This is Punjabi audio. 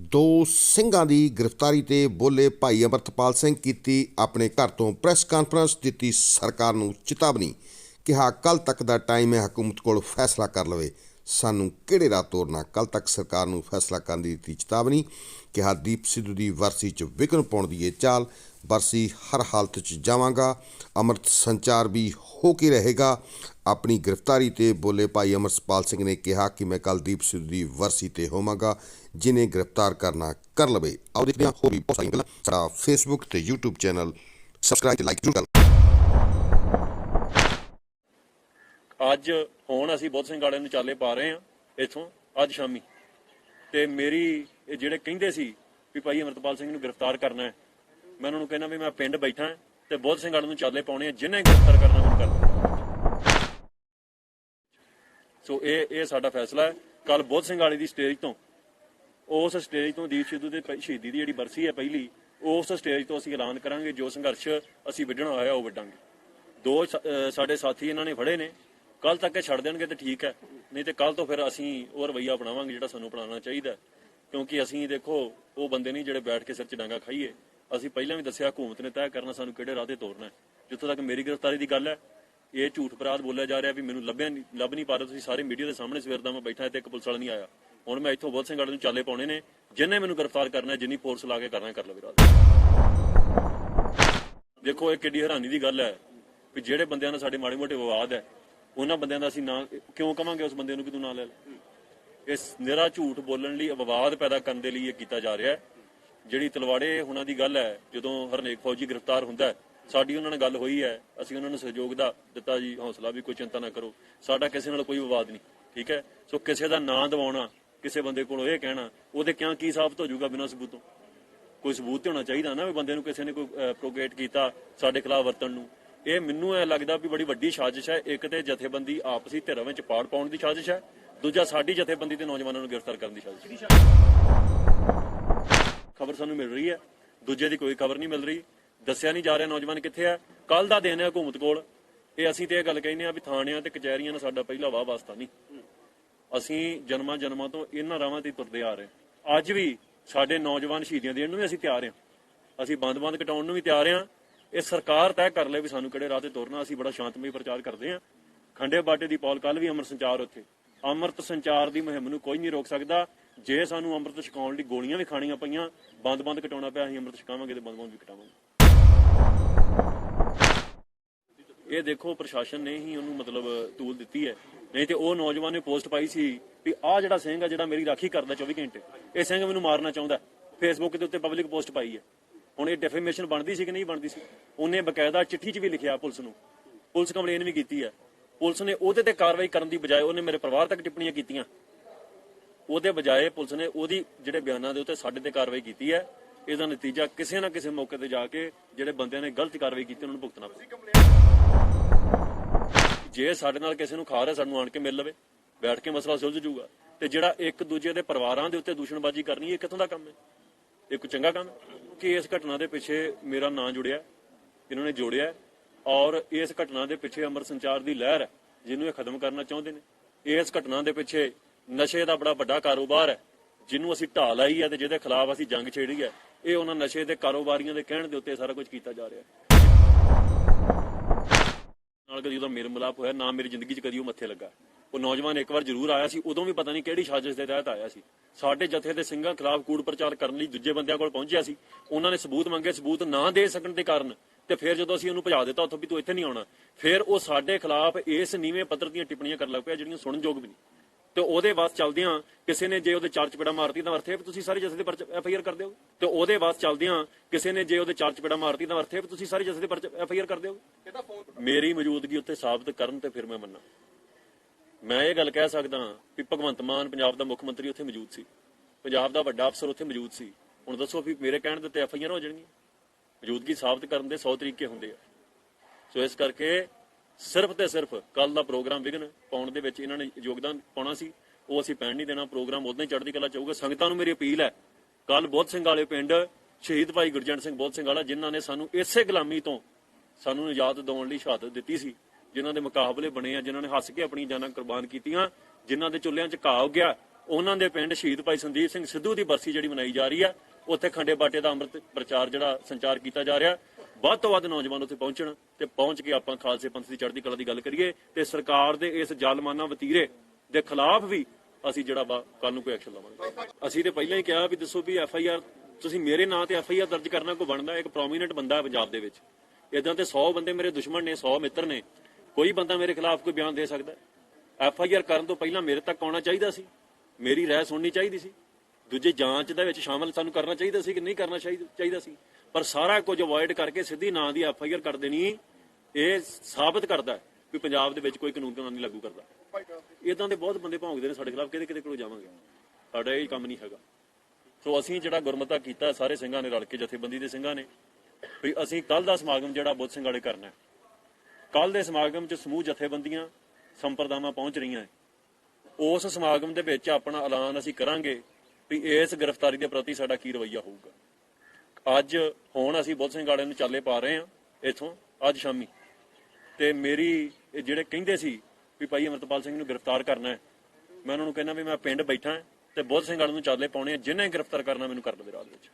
ਦੋ ਸਿੰਘਾਂ ਦੀ ਗ੍ਰਿਫਤਾਰੀ ਤੇ ਬੋਲੇ ਭਾਈ ਅਮਰਤਪਾਲ ਸਿੰਘ ਕੀਤੀ ਆਪਣੇ ਘਰ ਤੋਂ ਪ੍ਰੈਸ ਕਾਨਫਰੰਸ ਦਿੱਤੀ ਸਰਕਾਰ ਨੂੰ ਚੇਤਾਵਨੀ ਕਿਹਾ ਕੱਲ ਤੱਕ ਦਾ ਟਾਈਮ ਹੈ ਹਕੂਮਤ ਕੋਲ ਫੈਸਲਾ ਕਰ ਲਵੇ। ਸਾਨੂੰ ਕਿਹੜੇ ਰਾਹ ਤੋਰਨਾ? ਕੱਲ ਤੱਕ ਸਰਕਾਰ ਨੂੰ ਫੈਸਲਾ ਕਰਨ ਦੀ ਦਿੱਤੀ ਚੇਤਾਵਨੀ। ਕਿਹਾ ਦੀਪ ਸਿੱਧੂ ਦੀ ਵਰਸੀ 'ਚ ਵਿਕਨ ਪਾਉਣ ਦੀ ਇਹ ਚਾਲ। ਵਰਸੀ ਹਰ ਹਾਲਤ 'ਚ ਜਾਵਾਂਗਾ। ਅੰਮ੍ਰਿਤ ਸੰਚਾਰ ਵੀ ਹੋ ਕੇ ਰਹੇਗਾ। ਆਪਣੀ ਗ੍ਰਿਫਤਾਰੀ ਤੇ ਬੋਲੇ ਭਾਈ ਅਮਰਪਾਲ ਸਿੰਘ ਨੇ ਕਿਹਾ ਕਿ ਮੈਂ ਕੱਲ ਦੀਪ ਸਿੱਧੂ ਦੀ ਵਰਸੀ ਤੇ ਹੋਵਾਂਗਾ, ਜਿਨੇ ਗ੍ਰਿਫਤਾਰ ਕਰਨਾ ਕਰ ਲਵੇ। ਆਓ ਦੇਖਦੇ ਹਾਂ ਹੋਰ ਵੀ ਬਹੁਤ ਸਾਰੀਆਂ ਗੱਲਾਂ। ਸਾਡਾ ਫੇਸਬੁੱਕ ਤੇ YouTube ਚੈਨਲ ਸਬਸਕ੍ਰਾਈਬ ਤੇ ਲਾਈਕ ਜ਼ਰੂਰ ਕਰ ਅੱਜ ਹੁਣ ਅਸੀਂ ਬੁੱਧ ਸਿੰਘ ਵਾਲੇ ਨੂੰ ਚਾਲੇ ਪਾ ਰਹੇ ਹਾਂ ਇੱਥੋਂ, ਅੱਜ ਸ਼ਾਮੀ। ਤੇ ਮੇਰੀ, ਇਹ ਜਿਹੜੇ ਕਹਿੰਦੇ ਸੀ ਵੀ ਭਾਈ ਅਮਰਤਪਾਲ ਸਿੰਘ ਨੂੰ ਗ੍ਰਿਫਤਾਰ ਕਰਨਾ ਹੈ, ਮੈਂ ਉਹਨਾਂ ਨੂੰ ਕਹਿੰਦਾ ਵੀ ਮੈਂ ਪਿੰਡ ਬੈਠਾ ਹਾਂ ਤੇ ਬੁੱਧ ਸਿੰਘ ਵਾਲੇ ਨੂੰ ਚਾਲੇ ਪਾਉਣੇ ਆ, ਜਿੰਨੇ ਗ੍ਰਿਫਤਾਰ ਕਰਨਾ ਮੈਨੂੰ ਕਰ ਦਿਓ। ਸੋ ਇਹ ਇਹ ਸਾਡਾ ਫੈਸਲਾ ਹੈ। ਕੱਲ ਬੁੱਧ ਸਿੰਘ ਵਾਲੀ ਦੀ ਸਟੇਜ ਤੋਂ, ਉਸ ਸਟੇਜ ਤੋਂ ਦੀਪ ਸਿੱਧੂ ਦੇ ਸ਼ਹੀਦੀ ਦੀ ਜਿਹੜੀ ਬਰਸੀ ਹੈ ਪਹਿਲੀ, ਉਸ ਸਟੇਜ ਤੋਂ ਅਸੀਂ ਐਲਾਨ ਕਰਾਂਗੇ। ਜੋ ਸੰਘਰਸ਼ ਅਸੀਂ ਵਿੱਢਣਾ ਹੋਇਆ ਉਹ ਵਿੱਢਾਂਗੇ। ਦੋ ਸਾਡੇ ਸਾਥੀ ਇਹਨਾਂ ਨੇ ਫੜੇ ਨੇ। ਕੱਲ ਤੱਕ ਇਹ ਛੱਡ ਦੇਣਗੇ ਤੇ ਠੀਕ ਹੈ। ਨਹੀਂ ਤੇ ਕੱਲ ਤੋਂ ਫਿਰ ਅਸੀਂ ਉਹ ਰਵਈਆ ਅਪਣਾਵਾਂਗੇ ਜਿਹੜਾ ਸਾਨੂੰ ਅਪਣਾਉਣਾ ਚਾਹੀਦਾ ਕਿਉਂਕਿ ਅਸੀਂ ਦੇਖੋ, ਉਹ ਬੰਦੇ ਨਹੀਂ ਜਿਹੜੇ ਬੈਠ ਕੇ ਸਿਰ 'ਚ ਡਾਂਗਾ ਖਾਈਏ। ਅਸੀਂ ਪਹਿਲਾਂ ਵੀ ਦੱਸਿਆ ਹਕੂਮਤ ਨੇ ਤੈਅ ਕਰਨਾ ਸਾਨੂੰ ਕਿਹੜੇ ਰਾਹ ਤੇ ਤੋਰਨਾ ਹੈ। ਜਿੱਥੋਂ ਤੱਕ ਮੇਰੀ ਗ੍ਰਿਫਤਾਰੀ ਦੀ ਗੱਲ ਹੈ ਇਹ ਝੂਠ ਅਪਰਾਧ ਬੋਲਿਆ ਜਾ ਰਿਹਾ ਵੀ ਮੈਨੂੰ ਲੱਭਿਆ ਨਹੀਂ ਲੱਭ ਨਹੀਂ ਪਾ ਰਹੇ, ਤੁਸੀਂ ਸਾਰੇ ਮੀਡੀਆ ਦੇ ਸਾਹਮਣੇ ਸਵੇਰ ਦਾ ਮੈਂ ਬੈਠਾ ਤੇ ਇੱਕ ਪੁਲਿਸ ਵਾਲਾ ਨਹੀਂ ਆਇਆ। ਹੁਣ ਮੈਂ ਇੱਥੋਂ ਬਹੁਤ ਸਿੰਘ ਵਾਲੇ ਨੂੰ ਚਾਲੇ ਪਾਉਣੇ ਨੇ, ਜਿੰਨੇ ਮੈਨੂੰ ਗ੍ਰਿਫਤਾਰ ਕਰਨਾ ਜਿੰਨੀ ਫੋਰਸ ਲਾ ਕੇ ਕਰਨਾ ਕਰ ਲਵੇ ਰਾਤ ਦੇਖੋ, ਇਹ ਕਿੱਡੀ ਹੈਰਾਨੀ ਦੀ ਗੱਲ ਹੈ ਵੀ ਜਿਹੜੇ ਬੰਦਿਆਂ ਨਾਲ ਸਾਡੇ ਮਾੜੇ ਮੋਟੇ ਵਿਵਾਦ ਹੈ, ਉਹਨਾਂ ਬੰਦਿਆਂ ਦਾ ਅਸੀਂ ਨਾਂ ਕਿਉਂ ਕਵਾਂਗੇ ਉਸ ਬੰਦੇ ਨੂੰ ਕਿ ਤੂੰ ਨਾਂ ਲੈ ਲੈ? ਇਸ ਨਿਰਾ ਝੂਠ ਬੋਲਣ ਲਈ ਵਿਵਾਦ ਪੈਦਾ ਕਰਨ ਦੇ ਲਈ ਇਹ ਕੀਤਾ ਜਾ ਰਿਹਾ ਹੈ। ਜਿਹੜੀ ਤਲਵਾੜੇ ਹੁਣਾਂ ਦੀ ਗੱਲ ਹੈ, ਜਦੋਂ ਹਰਨੇਕ ਫੌਜੀ ਗ੍ਰਿਫਤਾਰ ਹੁੰਦਾ ਹੈ ਸਾਡੀ ਉਹਨਾਂ ਨਾਲ ਗੱਲ ਹੋਈ ਹੈ, ਅਸੀਂ ਉਹਨਾਂ ਨੂੰ ਸਹਿਯੋਗ ਦਾ ਦਿੱਤਾ ਜੀ, ਹੌਸਲਾ ਵੀ ਕੋਈ ਚਿੰਤਾ ਨਾ ਕਰੋ। ਸਾਡਾ ਕਿਸੇ ਨਾਲ ਕੋਈ ਵਿਵਾਦ ਨਹੀਂ, ਠੀਕ ਹੈ? ਸੋ ਕਿਸੇ ਦਾ ਨਾਂ ਦਿਵਾਉਣਾ, ਕਿਸੇ ਬੰਦੇ ਕੋਲੋਂ ਇਹ ਕਹਿਣਾ, ਉਹਦੇ ਕਿਆਂ ਕੀ ਸਾਬਤ ਹੋ ਜਾਊਗਾ ਬਿਨਾਂ ਸਬੂਤੋਂ? ਕੋਈ ਸਬੂਤ ਤੇ ਹੋਣਾ ਚਾਹੀਦਾ ਨਾ ਵੀ ਬੰਦੇ ਨੂੰ ਕਿਸੇ ਨੇ ਕੋਈ ਪ੍ਰੋਗੇਟ ਕੀਤਾ ਸਾਡੇ ਖਿਲਾਫ ਵਰਤਣ ਨੂੰ। ਇਹ ਮੈਨੂੰ ਇਹ ਲੱਗਦਾ ਵੀ ਬੜੀ ਵੱਡੀ ਸਾਜ਼ਿਸ਼ ਹੈ, ਇੱਕ ਤੇ ਜਥੇਬੰਦੀ ਆਪਸੀ ਧਿਰਾਂ ਵਿੱਚ ਪਾੜ ਪਾਉਣ ਦੀ ਸਾਜ਼ਿਸ਼ ਹੈ, ਦੂਜਾ ਸਾਡੀ ਜਥੇਬੰਦੀ ਤੇ ਨੌਜਵਾਨਾਂ ਨੂੰ ਗ੍ਰਿਫਤਾਰ ਕਰਨ ਦੀ ਸਾਜ਼ਿਸ਼ ਖਬਰ ਸਾਨੂੰ ਮਿਲ ਰਹੀ ਹੈ, ਦੂਜੇ ਦੀ ਕੋਈ ਖਬਰ ਨਹੀਂ ਮਿਲ ਰਹੀ। ਦੱਸਿਆ ਨਹੀਂ ਜਾ ਰਿਹਾ ਨੌਜਵਾਨ ਕਿੱਥੇ ਹੈ ਕੱਲ ਦਾ ਦਿਨ ਹੈ ਹਕੂਮਤ ਕੋਲ। ਇਹ ਅਸੀਂ ਤੇ ਇਹ ਗੱਲ ਕਹਿੰਦੇ ਆ ਵੀ ਥਾਣਿਆਂ ਤੇ ਕਚਹਿਰੀਆਂ ਨਾਲ ਸਾਡਾ ਪਹਿਲਾ ਵਾਹ ਵਾਸਤਾ ਨਹੀਂ। ਅਸੀਂ ਜਨਮਾਂ ਜਨਮਾਂ ਤੋਂ ਇਹਨਾਂ ਰਾਵਾਂ ਤੇ ਤੁਰਦੇ ਆ ਰਹੇ ਅੱਜ ਵੀ ਸਾਡੇ ਨੌਜਵਾਨ ਸ਼ਹੀਦੀਆਂ ਦੇਣ ਨੂੰ ਵੀ ਅਸੀਂ ਤਿਆਰ ਹਾਂ। ਅਸੀਂ ਬੰਦ-ਬੰਦ ਕਟਾਉਣ ਨੂੰ ਵੀ ਤਿਆਰ ਹਾਂ। ਇਹ ਸਰਕਾਰ ਤੈਅ ਕਰ ਲੈ ਵੀ ਸਾਨੂੰ ਕਿਹੜੇ ਰਾਹ ਤੇ ਤੁਰਨਾ, ਅਸੀਂ ਬੜਾ ਸ਼ਾਂਤਮਈ ਪ੍ਰਚਾਰ ਕਰਦੇ ਹਾਂ। ਖੰਡੇ ਬਾਟੇ ਦੀ ਪੌਲ ਕੱਲ ਵੀ ਅਮਰ ਸੰਚਾਰ ਉੱਥੇ। ਅੰਮ੍ਰਿਤ ਸੰਚਾਰ ਦੀ ਮੁਹਿੰਮ ਨੂੰ ਕੋਈ ਨਹੀਂ ਰੋਕ ਸਕਦਾ। ਜੇ ਸਾਨੂੰ ਅੰਮ੍ਰਿਤ ਛਕਾਉਣ ਲਈ ਗੋਲੀਆਂ ਵੀ ਖਾਣੀਆਂ ਪਈਆਂ, ਬੰਦ-ਬੰਦ ਕਟਾਉਣਾ ਪਿਆ, ਅਸੀਂ ਅੰਮ੍ਰਿਤ ਛਕਾਵਾਂਗੇ ਤੇ ਬੰਦ-ਬੰਦ ਵੀ ਕਟਾਵਾਂਗੇ। ਇਹ ਦੇਖੋ, ਪ੍ਰਸ਼ਾਸਨ ਨੇ ਹੀ ਉਹਨੂੰ ਮਤਲਬ ਤੂਲ ਦਿੱਤੀ ਹੈ। ਨਹੀਂ ਤੇ ਉਹ ਨੌਜਵਾਨ ਨੇ ਪੋਸਟ ਪਾਈ ਸੀ ਵੀ ਆਹ ਜਿਹੜਾ ਸਿੰਘ ਆ, ਜਿਹੜਾ ਮੇਰੀ ਰਾਖੀ ਕਰਦਾ 24 ਘੰਟੇ, ਇਹ ਸਿੰਘ ਮੈਨੂੰ ਮਾਰਨਾ ਚਾਹੁੰਦਾ। ਫੇਸਬੁੱਕ ਦੇ ਉੱਤੇ ਪਬਲਿਕ ਪੋਸਟ ਪਾਈ ਹੈ। ਹੁਣ ਇਹ ਡੈਫੇਮੇਸ਼ਨ ਬਣਦੀ ਸੀ ਕਿ ਨਹੀਂ ਬਣਦੀ ਸੀ? ਉਹਨੇ ਬਕਾਇਦਾ ਚਿੱਠੀ 'ਚ ਵੀ ਲਿਖਿਆ ਪੁਲਿਸ ਨੂੰ। ਪੁਲਿਸ ਕੰਪਲੇਨ ਵੀ ਕੀਤੀ ਹੈ। ਪੁਲਿਸ ਨੇ ਉਹਦੇ ਤੇ ਕਾਰਵਾਈ ਕਰਨ ਦੀ ਬਜਾਏ ਉਹਨੇ ਮੇਰੇ ਪਰਿਵਾਰ ਤੱਕ ਟਿੱਪਣੀਆਂ ਕੀਤੀਆਂ। ਉਹਦੇ ਬਜਾਏ ਪੁਲਿਸ ਨੇ ਉਹਦੀ ਜਿਹੜੇ ਬਿਆਨਾਂ ਦੇ ਉੱਤੇ ਸਾਡੇ ਤੇ ਕਾਰਵਾਈ ਕੀਤੀ ਹੈ। ਇਹਦਾ ਨਤੀਜਾ ਕਿਸੇ ਨਾ ਕਿਸੇ ਮੌਕੇ ਤੇ ਜਾ ਕੇ ਜਿਹੜੇ ਬੰਦਿਆਂ ਨੇ ਗਲਤ ਕਾਰਵਾਈ ਕੀਤੀ, ਉਹਨਾਂ ਨੂੰ ਭੁਗਤਣਾ ਪਵੇ ਜੇ ਸਾਡੇ ਨਾਲ ਕਿਸੇ ਨੂੰ ਖਾ ਰਿਹਾ ਸਾਨੂੰ ਆਣ ਕੇ ਮਿਲ ਲਵੇ। ਬੈਠ ਕੇ ਮਸਲਾ ਸੁਲਝ ਜਾਊਗਾ। ਤੇ ਜਿਹੜਾ ਇੱਕ ਦੂਜੇ ਦੇ ਪਰਿਵਾਰਾਂ ਦੇ ਉੱਤੇ ਦੂਸ਼ਣਬਾਜ਼ੀ ਕਰਨੀ, ਇਹ ਕਿੱਥੋਂ ਦਾ ਕੰਮ ਹੈ? ਇਹ ਕੋਈ ਚੰਗਾ ਕੰਮ ਕਿ ਇਸ ਘਟਨਾ ਦੇ ਪਿੱਛੇ ਮੇਰਾ ਨਾਂ ਜੁੜਿਆ ਇਹਨਾਂ ਨੇ ਜੋੜਿਆ ਔਰ ਇਸ ਘਟਨਾ ਦੇ ਪਿੱਛੇ ਅਮਰ ਸੰਚਾਰ ਦੀ ਲਹਿਰ ਹੈ, ਜਿਹਨੂੰ ਇਹ ਖਤਮ ਕਰਨਾ ਚਾਹੁੰਦੇ ਨੇ। ਇਸ ਘਟਨਾ ਦੇ ਪਿੱਛੇ ਨਸ਼ੇ ਦਾ ਬੜਾ ਵੱਡਾ ਕਾਰੋਬਾਰ ਹੈ। ਜਿਹਨੂੰ ਅਸੀਂ ਢਾਹ ਲਾਈ ਹੈ ਤੇ ਜਿਹਦੇ ਖਿਲਾਫ ਅਸੀਂ ਜੰਗ ਛੇੜੀ ਹੈ, ਇਹ ਉਹਨਾਂ ਨਸ਼ੇ ਦੇ ਕਾਰੋਬਾਰੀਆਂ ਦੇ ਕਹਿਣ ਦੇ ਉੱਤੇ ਸਾਰਾ ਕੁਝ ਕੀਤਾ ਜਾ ਰਿਹਾ ਨਾਲ ਕਦੀ ਉਹਦਾ ਮੇਲ ਮਿਲਾਪ ਹੋਇਆ, ਨਾ ਮੇਰੀ ਜ਼ਿੰਦਗੀ 'ਚ ਕਦੀ ਉਹ ਮੱਥੇ ਲੱਗਾ। ਉਹ ਨੌਜਵਾਨ ਇੱਕ ਵਾਰ ਜ਼ਰੂਰ ਆਇਆ ਸੀ, ਉਦੋਂ ਵੀ ਪਤਾ ਨਹੀਂ ਕਿਹੜੀ ਸਾਜ਼ਿਸ਼ ਦੇ ਤਹਿਤ ਆਇਆ ਸੀ। ਸਾਡੇ ਜਥੇ ਦੇ ਸਿੰਘਾਂ ਖਿਲਾਫ ਕੂੜ ਪ੍ਰਚਾਰ ਕਰਨ ਲਈ ਦੂਜੇ ਬੰਦਿਆਂ ਕੋਲ ਪਹੁੰਚਿਆ ਸੀ। ਉਹਨਾਂ ਨੇ ਸਬੂਤ ਮੰਗੇ, ਸਬੂਤ ਨਾ ਦੇ ਸਕਣ ਦੇ ਕਾਰਨ। ਤੇ ਫਿਰ ਜਦੋਂ ਅਸੀਂ ਉਹਨੂੰ ਭਜਾ ਦਿੱਤਾ, ਉੱਥੋਂ ਵੀ ਤੂੰ ਇੱਥੇ ਨਹੀਂ ਆਉਣਾ। ਫਿਰ ਉਹ ਸਾਡੇ ਖਿਲਾਫ ਇਸ ਨੀਵੇਂ ਪੱਧਰ ਦੀਆਂ ਟਿੱਪਣੀਆਂ ਕਰਨ ਲੱਗ ਪਿਆ, ਜਿਹੜੀਆਂ ਸੁਣਨ ਯੋਗ ਵੀ ਨਹੀਂ। ਤੇ ਉਹਦੇ ਵਾਸ ਚਲਦਿਆਂ ਕਿਸੇ ਨੇ ਜੇ ਉਹਦੇ ਚਾਰ ਚਪੇੜਾ ਮਾਰਤੀ ਤਾਂ ਅਰਥੇ ਵੀ ਤੁਸੀਂ ਸਾਰੇ ਜਥੇ ਦੇ ਐਫ ਆਈ ਆਰ ਕਰ ਦਿਓਗੇ ਤੇ ਉਹਦੇ ਵਾਸ ਚਲਦਿਆਂ ਕਿਸੇ ਨੇ ਜੇ ਉਹਦੇ ਚਾਰ ਚਪੇੜਾ ਮਾਰਤੀ ਤਾਂ ਅਰਥੇ ਵੀ ਤੁਸੀਂ ਸਾਰੇ ਜਥੇ ਦੇ ਐਫ ਆਈ ਆਰ ਕਰ ਦਿਓਗੇ ਮੇਰੀ ਮੌਜੂਦਗੀ ਉੱਥੇ ਸਾਬਤ ਕਰਨ ਤੇ ਫਿਰ ਮੈਂ ਮੰਨਾਂ। ਮੈਂ ਇਹ ਗੱਲ ਕਹਿ ਸਕਦਾ ਵੀ ਭਗਵੰਤ ਮਾਨ ਪੰਜਾਬ ਦਾ ਮੁੱਖ ਮੰਤਰੀ ਉੱਥੇ ਮੌਜੂਦ ਸੀ। ਪੰਜਾਬ ਦਾ ਵੱਡਾ ਅਫਸਰ ਉੱਥੇ ਮੌਜੂਦ ਸੀ। ਹੁਣ ਦੱਸੋ ਵੀ ਮੇਰੇ ਕਹਿਣ ਦੇ ਉੱਤੇ ਐਫ ਆਈ ਆਰ ਹੋ ਜਾਣਗੀਆਂ? ਮੌਜੂਦਗੀ ਸਾਬਤ ਕਰਨ ਦੇ 100 ਤਰੀਕੇ ਹੁੰਦੇ ਆ। ਸੋ ਇਸ ਕਰਕੇ ਸਿਰਫ ਤੇ ਸਿਰਫ ਕੱਲ ਦਾ ਪ੍ਰੋਗਰਾਮ ਵਿਗਨ ਪਾਉਣ ਦੇ ਵਿੱਚ ਇਹਨਾਂ ਨੇ ਯੋਗਦਾਨ ਪਾਉਣਾ ਸੀ, ਉਹ ਅਸੀਂ ਪੈਣ ਨਹੀਂ ਦੇਣਾ, ਪ੍ਰੋਗਰਾਮ ਉਦੋਂ ਹੀ ਚੜ੍ਹਦੀ ਕਲਾ ਚਾਹੂਗਾ ਸੰਗਤਾਂ ਨੂੰ ਮੇਰੀ ਅਪੀਲ ਹੈ ਕੱਲ ਬੋਧ ਸਿੰਘ ਵਾਲੇ ਪਿੰਡ ਸ਼ਹੀਦ ਭਾਈ ਗੁਰਜੰਟ ਸਿੰਘ ਬੋਧ ਸਿੰਘ ਵਾਲਾ, ਜਿਨ੍ਹਾਂ ਨੇ ਸਾਨੂੰ ਇਸੇ ਗੁਲਾਮੀ ਤੋਂ ਸਾਨੂੰ ਨਿਜਾਤ ਦਿਵਾਉਣ ਲਈ ਸ਼ਹਾਦਤ ਦਿੱਤੀ ਸੀ, ਜਿਨ੍ਹਾਂ ਦੇ ਮੁਕਾਬਲੇ ਬਣੇ ਆ, ਜਿਨ੍ਹਾਂ ਨੇ ਹੱਸ ਕੇ ਆਪਣੀ ਜਾਨਾਂ ਕੁਰਬਾਨ ਕੀਤੀਆਂ, ਜਿਨ੍ਹਾਂ ਦੇ ਚੁੱਲ੍ਹਿਆਂ 'ਚ ਘਾਹ ਗਿਆ ਉਹਨਾਂ ਦੇ ਪਿੰਡ ਸ਼ਹੀਦ ਭਾਈ ਸੰਦੀਪ ਸਿੰਘ ਸਿੱਧੂ ਦੀ ਬਰਸੀ ਜਿਹੜੀ ਮਨਾਈ ਜਾ ਰਹੀ ਆ, ਉੱਥੇ ਖੰਡੇ ਬਾਟੇ ਦਾ ਅੰਮ੍ਰਿਤ ਪ੍ਰਚਾਰ ਜਿਹੜਾ ਸੰਚਾਰ ਕੀਤਾ ਜਾ ਰਿਹਾ। ਵੱਧ ਤੋਂ ਵੱਧ ਨੌਜਵਾਨ ਉੱਥੇ ਪਹੁੰਚਣ ਤੇ ਪਹੁੰਚ ਕੇ ਆਪਾਂ ਖਾਲਸੇ ਪੰਥ ਦੀ ਚੜ੍ਹਦੀ ਕਲਾ ਦੀ ਗੱਲ ਕਰੀਏ ਤੇ ਸਰਕਾਰ ਦੇ ਇਸ ਜ਼ਾਲਮਾਨਾ ਵਤੀਰੇ ਦੇ ਖਿਲਾਫ ਵੀ ਅਸੀਂ ਜਿਹੜਾ ਵਾ ਕੱਲ ਨੂੰ ਕੋਈ ਐਕਸ਼ਨ ਲਵਾਂਗੇ। ਅਸੀਂ ਤੇ ਪਹਿਲਾਂ ਹੀ ਕਿਹਾ ਵੀ ਦੱਸੋ ਵੀ ਐਫ ਆਈ ਆਰ, ਤੁਸੀਂ ਮੇਰੇ ਨਾਂ ਤੇ ਐਫ ਆਈ ਆਰ ਦਰਜ ਕਰਨਾ ਕੋਈ ਬਣਦਾ? ਇੱਕ ਪ੍ਰੋਮੀਨੈਂਟ ਬੰਦਾ ਹੈ ਪੰਜਾਬ ਦੇ ਵਿੱਚ। ਇਦਾਂ ਤੇ 100 ਬੰਦੇ ਮੇਰੇ ਦੁਸ਼ਮਣ ਨੇ 100 ਮਿੱਤਰ ਨੇ। ਕੋਈ ਬੰਦਾ ਮੇਰੇ ਖਿਲਾਫ ਕੋਈ ਬਿਆਨ ਦੇ ਸਕਦਾ? ਐਫ ਆਈ ਆਰ ਕਰਨ ਤੋਂ ਪਹਿਲਾਂ ਮੇਰੇ ਤੱਕ ਆਉਣਾ ਚਾਹੀਦਾ ਸੀ। ਮੇਰੀ ਰਾਏ ਸੁਣਨੀ ਚਾਹੀਦੀ ਸੀ। ਦੂਜੇ ਜਾਂਚ ਦੇ ਵਿੱਚ ਸ਼ਾਮਲ ਸਾਨੂੰ ਕਰਨਾ ਚਾਹੀਦਾ ਸੀ ਕਿ ਨਹੀਂ ਕਰਨਾ ਚਾਹੀਦਾ ਚਾਹੀਦਾ ਸੀ। ਪਰ ਸਾਰਾ ਕੁਝ ਅਵੋਇਡ ਕਰਕੇ ਸਿੱਧੀ ਨਾਂ ਦੀ ਐਫ ਆਈ ਆਰ ਕਰ ਦੇਣੀ ਇਹ ਸਾਬਤ ਕਰਦਾ ਹੈ ਵੀ ਪੰਜਾਬ ਦੇ ਵਿੱਚ ਕੋਈ ਕਾਨੂੰਨ ਕਾਨੂੰਨ ਨਹੀਂ ਲਾਗੂ ਕਰਦਾ ਇਦਾਂ ਦੇ ਬਹੁਤ ਬੰਦੇ ਭੌਂਕਦੇ ਨੇ ਸਾਡੇ ਖਿਲਾਫ ਕਿਹਦੇ ਕਿਹਦੇ ਕੋਲ ਜਾਵਾਂਗੇ। ਸਾਡਾ ਇਹ ਕੰਮ ਨਹੀਂ ਹੈਗਾ। ਸੋ ਅਸੀਂ ਜਿਹੜਾ ਗੁਰਮਤਾ ਕੀਤਾ, ਸਾਰੇ ਸਿੰਘਾਂ ਨੇ ਰਲ ਕੇ ਜਥੇਬੰਦੀ ਦੇ ਸਿੰਘਾਂ ਨੇ। ਵੀ ਅਸੀਂ ਕੱਲ ਦਾ ਸਮਾਗਮ ਜਿਹੜਾ ਬੁੱਧ ਸਿੰਘ ਵਾਲੇ ਕਰਨਾ ਹੈ। ਕੱਲ ਦੇ ਸਮਾਗਮ 'ਚ ਸਮੂਹ ਜਥੇਬੰਦੀਆਂ, ਸੰਪਰਦਾਵਾਂ ਪਹੁੰਚ ਰਹੀਆਂ ਉਸ ਸਮਾਗਮ ਦੇ ਵਿੱਚ ਆਪਣਾ ਐਲਾਨ ਅਸੀਂ ਕਰਾਂਗੇ। ਵੀ ਇਸ ਗ੍ਰਿਫਤਾਰੀ ਦੇ ਪ੍ਰਤੀ ਸਾਡਾ ਕੀ ਰਵੱਈਆ ਹੋਊਗਾ? ਅੱਜ ਹੁਣ ਅਸੀਂ ਬੁੱਧ ਸਿੰਘ ਵਾਲਿਆਂ ਨੂੰ ਚਾਲੇ ਪਾ ਰਹੇ ਹਾਂ ਇੱਥੋਂ, ਅੱਜ ਸ਼ਾਮੀ। ਤੇ ਮੇਰੀ ਇਹ ਜਿਹੜੇ ਕਹਿੰਦੇ ਸੀ ਵੀ ਭਾਈ ਅਮਰਤਪਾਲ ਸਿੰਘ ਨੂੰ ਗ੍ਰਿਫਤਾਰ ਕਰਨਾ ਹੈ, ਮੈਂ ਉਹਨਾਂ ਨੂੰ ਕਹਿੰਦਾ ਵੀ ਮੈਂ ਪਿੰਡ ਬੈਠਾ ਹਾਂ ਤੇ ਬੁੱਧ ਸਿੰਘ ਵਾਲਿਆਂ ਨੂੰ ਚਾਲੇ ਪਾਉਣੇ ਆ ਜਿੰਨੇ ਗ੍ਰਿਫਤਾਰ ਕਰਨਾ ਮੈਨੂੰ ਕਰ ਲਵੇ ਰਾਤ ਵਿੱਚ।